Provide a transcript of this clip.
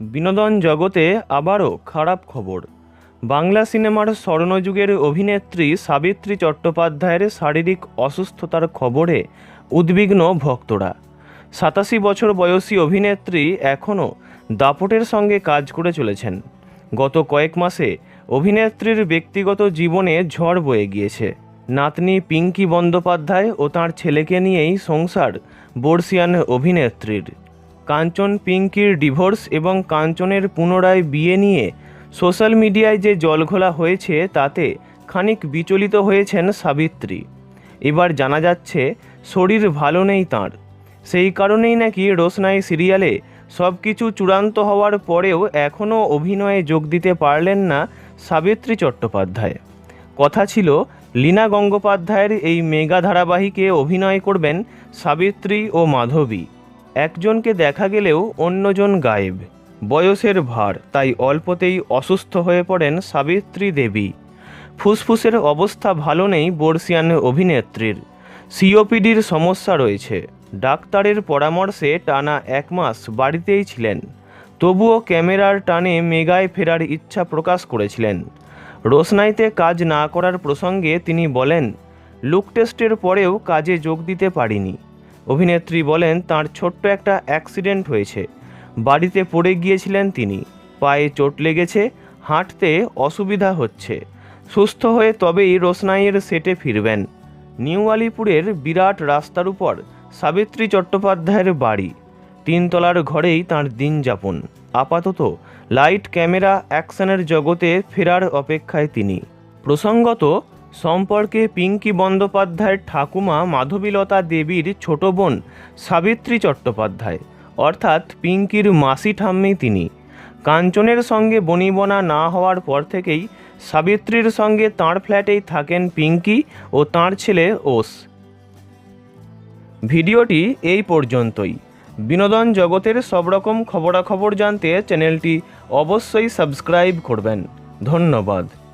বিনোদন জগতে আবারও খারাপ খবর। বাংলা সিনেমার স্বর্ণযুগের অভিনেত্রী সাবিত্রী চট্টোপাধ্যায়ের শারীরিক অসুস্থতার খবরে উদ্বিগ্ন ভক্তরা। সাতাশি বছর বয়সী অভিনেত্রী এখনও দাপটের সঙ্গে কাজ করে চলেছেন। গত কয়েক মাসে অভিনেত্রীর ব্যক্তিগত জীবনে ঝড় বয়ে গিয়েছে। নাতনি পিঙ্কি বন্দ্যোপাধ্যায় ও তার ছেলেকে নিয়েই সংসার বর্ষিয়ান অভিনেত্রীর। কাঞ্চন পিঙ্কির ডিভোর্স এবং কাঞ্চনের পুনরায় বিয়ে নিয়ে সোশ্যাল মিডিয়ায় যে জলঘোলা হয়েছে তাতে খানিক বিচলিত হয়েছেন সাবিত্রী। এবার জানা যাচ্ছে, শরীর ভালো নেই তাঁর। সেই কারণেই নাকি রোশনাই সিরিয়ালে সব কিছু চূড়ান্ত হওয়ার পরেও এখনও অভিনয়ে যোগ দিতে পারলেন না সাবিত্রী চট্টোপাধ্যায়। কথা ছিল, লীনা গঙ্গোপাধ্যায়ের এই মেগা ধারাবাহিকে অভিনয় করবেন সাবিত্রী ও মাধবী। একজনকে দেখা গেলেও অন্যজন গায়েব। বয়সের ভার, তাই অল্পতেই অসুস্থ হয়ে পড়েন সাবিত্রী দেবী। ফুসফুসের অবস্থা ভালো নেই বর্ষিয়ান অভিনেত্রীর। সিওপিডির সমস্যা রয়েছে। ডাক্তারের পরামর্শে টানা এক মাস বাড়িতেই ছিলেন। তবুও ক্যামেরার টানে মেগায় ফেরার ইচ্ছা প্রকাশ করেছিলেন। রোশনাইতে কাজ না করার প্রসঙ্গে তিনি বলেন, লুক টেস্টের পরেও কাজে যোগ দিতে পারিনি। অভিনেত্রী বলেন, তার ছোট্ট একটা অ্যাক্সিডেন্ট হয়েছে। বাড়িতে পড়ে গিয়েছিলেন তিনি। পায়ে চোট লেগেছে, হাঁটতে অসুবিধা হচ্ছে। সুস্থ হয়ে তবেই রোশনাইয়ের সেটে ফিরবেন। নিউ আলিপুরের বিরাট রাস্তার উপর সাবিত্রী চট্টোপাধ্যায়ের বাড়ি। তিনতলার ঘরেই তার দিন যাপন। আপাতত লাইট ক্যামেরা অ্যাকশনের জগতে ফেরার অপেক্ষায় তিনি। প্রসঙ্গত সম্পর্কে পিঙ্কি বন্দ্যোপাধ্যায়ের ঠাকুমা মাধবীলতা দেবীর ছোট বোন সাবিত্রী চট্টোপাধ্যায়, অর্থাৎ পিঙ্কির মাসি ঠাম্মি তিনি। কাঞ্চনের সঙ্গে বনিবনা না হওয়ার পর থেকেই সাবিত্রীর সঙ্গে তাঁর ফ্ল্যাটেই থাকেন পিঙ্কি ও তাঁর ছেলে ওস। ভিডিওটি এই পর্যন্তই। বিনোদন জগতের সব রকম খবরাখবর জানতে চ্যানেলটি অবশ্যই সাবস্ক্রাইব করবেন। ধন্যবাদ।